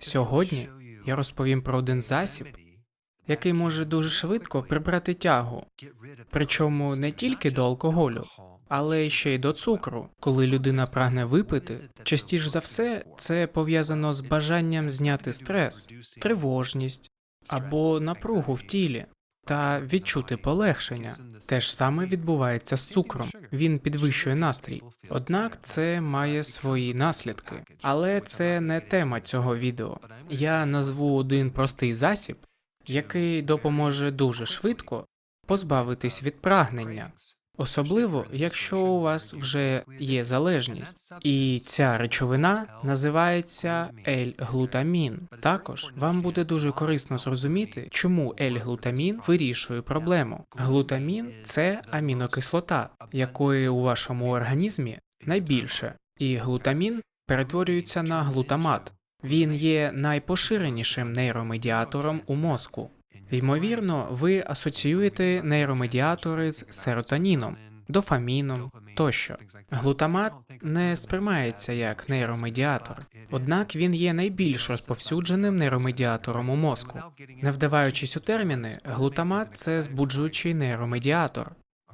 Сьогодні я розповім про один засіб, який може дуже швидко прибрати тягу, причому не тільки до алкоголю, але ще й до цукру. Коли людина прагне випити, частіше за все це пов'язано з бажанням зняти стрес, тривожність або напругу в тілі та відчути полегшення. Те ж саме відбувається з цукром. Він підвищує настрій. Однак це має свої наслідки, але це не тема цього відео. Я назву один простий засіб, який допоможе дуже швидко позбавитись від прагнення, особливо якщо у вас вже є залежність, і ця речовина називається L-глутамін. Також вам буде дуже корисно зрозуміти, чому L-глутамін вирішує проблему. Глутамін це амінокислота, якої у вашому організмі найбільше, і глутамін перетворюється на глутамат. Він є найпоширенішим нейромедіатором у мозку. Ймовірно, ви асоціюєте нейромедіатори з серотоніном, дофаміном тощо. Глутамат не сприймається як нейромедіатор, однак він є найбільш розповсюдженим нейромедіатором у мозку. Не вдаваючись у терміни, глутамат це збуджуючий нейромедіатор.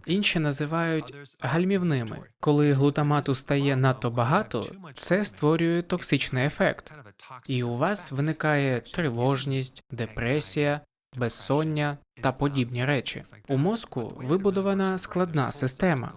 Інші називають гальмівними. Коли глутамату стає надто багато, це створює токсичний ефект, і у вас виникає тривожність, депресія, безсоння та подібні речі. У мозку вибудована складна система,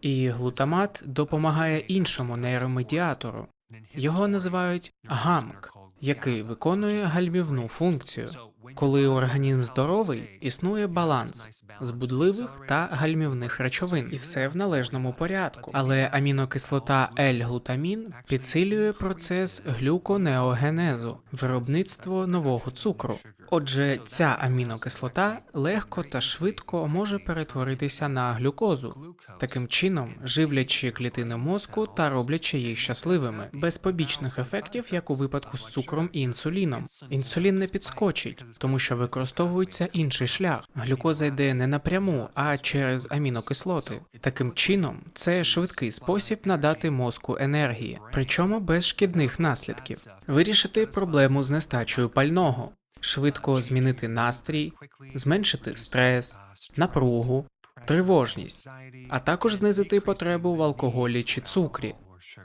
і глутамат допомагає іншому нейромедіатору. Його називають гамк, який виконує гальмівну функцію. Коли організм здоровий, існує баланс збудливих та гальмівних речовин, і все в належному порядку. Але амінокислота L-глутамін підсилює процес глюконеогенезу, виробництво нового цукру. Отже, ця амінокислота легко та швидко може перетворитися на глюкозу, таким чином живлячи клітини мозку та роблячи їх щасливими, без побічних ефектів, як у випадку з цукром і інсуліном. Інсулін не підскочить, тому що використовується інший шлях. Глюкоза йде не напряму, а через амінокислоти. Таким чином, це швидкий спосіб надати мозку енергії, причому без шкідних наслідків, вирішити проблему з нестачею пального швидко змінити настрій, зменшити стрес, напругу, тривожність, а також знизити потребу в алкоголі чи цукрі.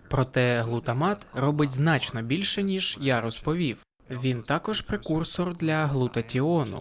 Проте глутамат робить значно більше, ніж я розповів. Він також прекурсор для глутатіону,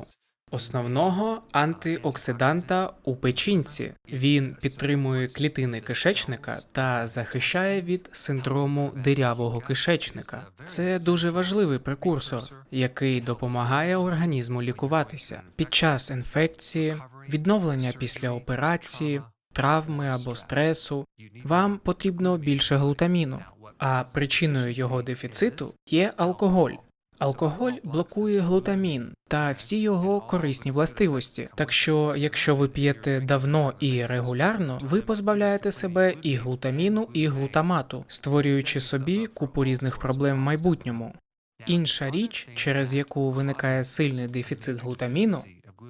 основного антиоксиданта у печінці. Він підтримує клітини кишечника та захищає від синдрому дирявого кишечника. Це дуже важливий прекурсор, який допомагає організму лікуватися під час інфекції, відновлення після операції, травми або стресу. Вам потрібно більше глутаміну, а причиною його дефіциту є алкоголь. Алкоголь блокує глутамін та всі його корисні властивості. Так що, якщо ви п'єте давно і регулярно, ви позбавляєте себе і глутаміну, і глутамату, створюючи собі купу різних проблем в майбутньому. Інша річ, через яку виникає сильний дефіцит глутаміну,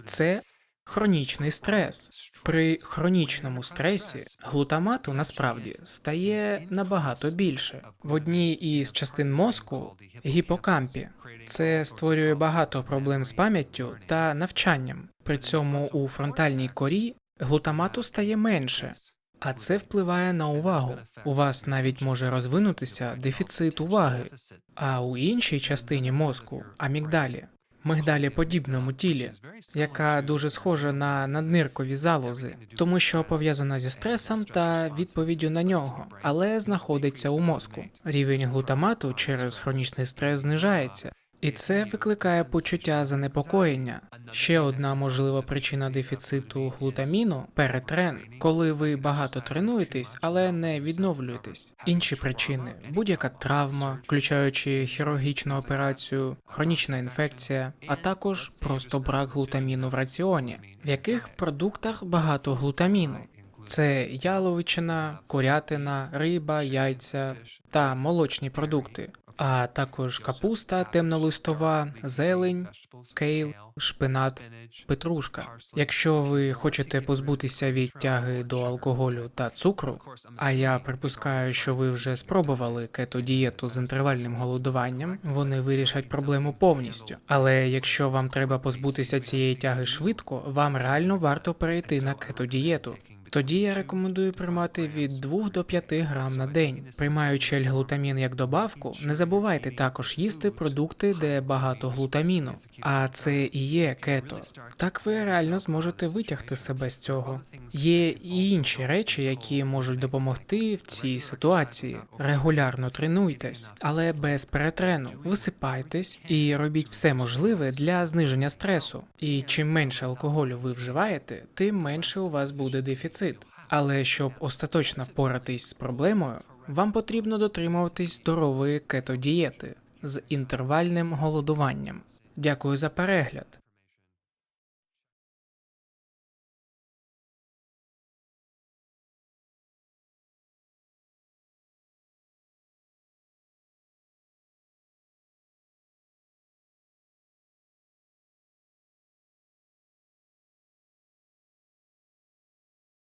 це хронічний стрес. При хронічному стресі глутамату насправді стає набагато більше. В одній із частин мозку гіпокампі це створює багато проблем з пам'яттю та навчанням. При цьому у фронтальній корі глутамату стає менше. А це впливає на увагу. У вас навіть може розвинутися дефіцит уваги, а у іншій частині мозку амігдалі мигдалі подібному тілі, яка дуже схожа на надниркові залози, тому що пов'язана зі стресом та відповіддю на нього, але знаходиться у мозку. Рівень глутамату через хронічний стрес знижається. І це викликає почуття занепокоєння. Ще одна можлива причина дефіциту глутаміну перетрен, коли ви багато тренуєтесь, але не відновлюєтесь. Інші причини будь-яка травма, включаючи хірургічну операцію, хронічна інфекція, а також просто брак глутаміну в раціоні, в яких продуктах багато глутаміну. Це яловичина, курятина, риба, яйця та молочні продукти. А також капуста, темнолистова, зелень, кейл, шпинат, петрушка. Якщо ви хочете позбутися від тяги до алкоголю та цукру, а я припускаю, що ви вже спробували кето-дієту з інтервальним голодуванням, вони вирішать проблему повністю. Але якщо вам треба позбутися цієї тяги швидко, вам реально варто перейти на кето-дієту. Тоді я рекомендую приймати від 2 до 5 грам на день. Приймаючи глутамін як добавку, не забувайте також їсти продукти, де багато глутаміну. А це і є кето. Так ви реально зможете витягти себе з цього. Є і інші речі, які можуть допомогти в цій ситуації. Регулярно тренуйтесь, але без перетрену. Висипайтесь і робіть все можливе для зниження стресу. І чим менше алкоголю ви вживаєте, тим менше у вас буде дефіцит. Але щоб остаточно впоратись з проблемою, вам потрібно дотримуватись здорової кето-дієти з інтервальним голодуванням. Дякую за перегляд.